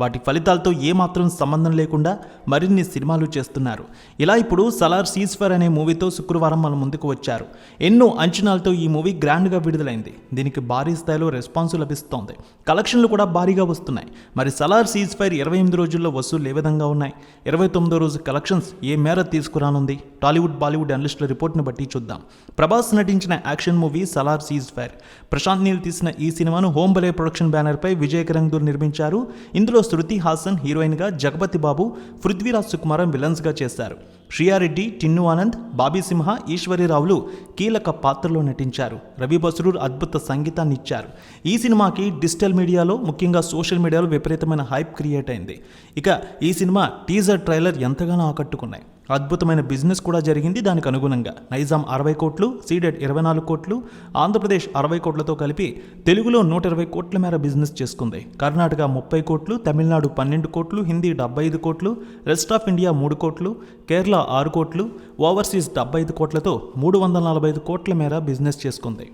వాటి ఫలితాలతో ఏమాత్రం సంబంధం లేకుండా మరిన్ని సినిమాలు చేస్తున్నారు. ఇలా ఇప్పుడు సలార్ సీజ్ఫర్ అనే మూవీతో శుక్రవారం మన ముందుకు వచ్చారు. ఎన్నో అంచనాలతో ఈ మూవీ గ్రాండ్గా విడుదలైంది. దీనికి భారీ స్థాయిలో రెస్పాన్స్ లభిస్తోంది. కలెక్షన్లు కూడా భారీగా వస్తున్నాయి. మరి సలార్ సీజ్ ఫైర్ ఇరవై ఎనిమిది రోజుల్లో వసూలు ఏ విధంగా ఉన్నాయి? ఇరవై తొమ్మిదో రోజు కలెక్షన్స్ ఏ మేర తీసుకురానుంది? టాలీవుడ్ బాలీవుడ్ అనలిస్టుల రిపోర్ట్ను బట్టి చూద్దాం. ప్రభాస్ నటించిన action movie Salaar ceasefire Prashanth Neel తీసిన ఈ సినిమాను హోమ్ బలే ప్రొడక్షన్ బ్యానర్పై విజయ్ కిరంగూర్ నిర్మించారు. ఇందులో శృతి హాసన్ హీరోయిన్గా జగపతి బాబు పృథ్వీరాజ్ సుకుమారం విలన్స్గా చేశారు శ్రియారెడ్డి టిన్ను ఆనంద్ బాబీ సింహ ఈశ్వరీరావులు కీలక పాత్రలో నటించారు. రవి బస్రూర్ అద్భుత సంగీతాన్ని ఇచ్చారు. ఈ సినిమాకి డిజిటల్ మీడియాలో ముఖ్యంగా సోషల్ మీడియాలో విపరీతమైన హైప్ క్రియేట్ అయింది. ఇక ఈ సినిమా టీజర్ ట్రైలర్ ఎంతగానో ఆకట్టుకున్నాయి. అద్భుతమైన బిజినెస్ కూడా జరిగింది దానికి అనుగుణంగా. నైజాం అరవై కోట్లు సీడెడ్ ఇరవై నాలుగు కోట్లు ఆంధ్రప్రదేశ్ అరవై కోట్లతో కలిపి తెలుగులో నూట ఇరవై కోట్ల మేర బిజినెస్ చేసుకుంది. కర్ణాటక ముప్పై కోట్లు తమిళనాడు పన్నెండు కోట్లు హిందీ డెబ్బై ఐదు కోట్లు రెస్ట్ ఆఫ్ ఇండియా మూడు కోట్లు కేరళ ఆరు కోట్లు ఓవర్సీస్ డెబ్బై ఐదు కోట్లతో మూడు వందల నలభై ఐదు కోట్ల మేర బిజినెస్ చేసుకుంది.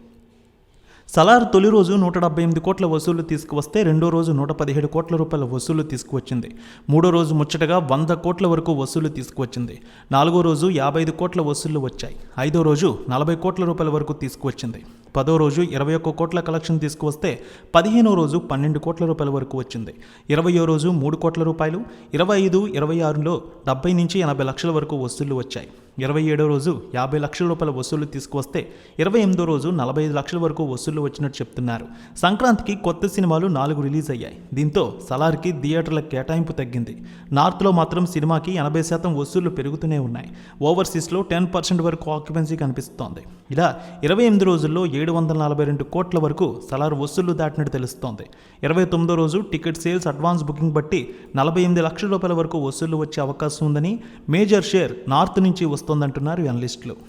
సలార్ తొలి రోజు నూట డెబ్బై ఎనిమిది కోట్ల వసూలు తీసుకువస్తే రెండో రోజు నూట పదిహేడు కోట్ల రూపాయల వసూలు తీసుకువచ్చింది. మూడో రోజు ముచ్చటగా వంద కోట్ల వరకు వసూలు తీసుకువచ్చింది. నాలుగో రోజు యాభై ఐదు కోట్ల వసూళ్ళు వచ్చాయి. ఐదో రోజు నలభై కోట్ల రూపాయల వరకు తీసుకువచ్చింది. పదో రోజు ఇరవై ఒక్క కోట్ల కలెక్షన్ తీసుకువస్తే పదిహేనో రోజు పన్నెండు కోట్ల రూపాయల వరకు వచ్చింది. ఇరవయో రోజు మూడు కోట్ల రూపాయలు ఇరవై ఐదు ఇరవై ఆరులో డెబ్బై నుంచి ఎనభై లక్షల వరకు వసూళ్ళు వచ్చాయి. ఇరవై ఏడో రోజు యాభై లక్షల రూపాయల వసూళ్ళు తీసుకువస్తే ఇరవై ఎనిమిదో రోజు నలభై ఐదు లక్షల వరకు వసూళ్ళు వచ్చినట్టు చెప్తున్నారు. సంక్రాంతికి కొత్త సినిమాలు నాలుగు రిలీజ్ అయ్యాయి. దీంతో సలార్కి థియేటర్ల కేటాయింపు తగ్గింది. నార్త్లో మాత్రం సినిమాకి ఎనభై శాతం వసూళ్ళు పెరుగుతూనే ఉన్నాయి. ఓవర్సీస్లో టెన్ పర్సెంట్ వరకు ఆక్యుపెన్సీ కనిపిస్తోంది. ఇలా ఇరవై ఎనిమిది రోజుల్లో ఏడు వందల నలభై రెండు కోట్ల వరకు సలార్ వసూళ్ళు దాటినట్టు తెలుస్తోంది. ఇరవై తొమ్మిదో రోజు టికెట్ సేల్స్ అడ్వాన్స్ బుకింగ్ బట్టి నలభై ఎనిమిది లక్షల రూపాయల వరకు వసూళ్ళు వచ్చే అవకాశం ఉందని మేజర్ షేర్ నార్త్ నుంచి వస్తోందంటున్నారు అనలిస్టులు